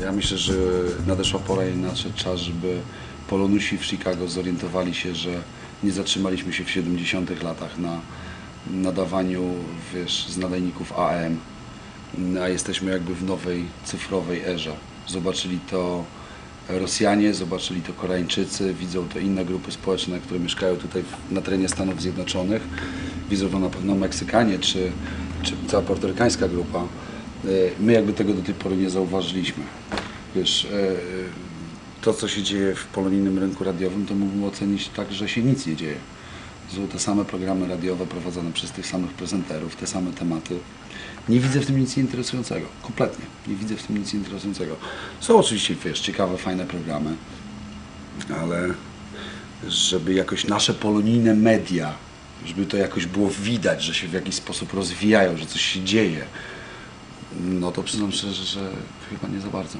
Ja myślę, że nadeszła pora i nadszedł czas, żeby Polonusi w Chicago zorientowali się, że nie zatrzymaliśmy się w 70 latach na nadawaniu wiesz, z nadajników AM, a jesteśmy jakby w nowej cyfrowej erze. Zobaczyli to Rosjanie, zobaczyli to Koreańczycy, widzą to inne grupy społeczne, które mieszkają tutaj na terenie Stanów Zjednoczonych. Widzą to na pewno Meksykanie czy, czy cała portorykańska grupa. E, My jakby tego do tej pory nie zauważyliśmy. Wiesz, e, to co się dzieje w polonijnym rynku radiowym, to mógłbym ocenić tak, że się nic nie dzieje. Są te same programy radiowe prowadzone przez tych samych prezenterów, te same tematy. Nie widzę w tym nic interesującego. Kompletnie. Nie widzę w tym nic interesującego. Są oczywiście, wiesz, ciekawe, fajne programy, ale żeby jakoś nasze polonijne media, żeby to jakoś było widać, że się w jakiś sposób rozwijają, że coś się dzieje, no to przyznam szczerze, że chyba nie za bardzo.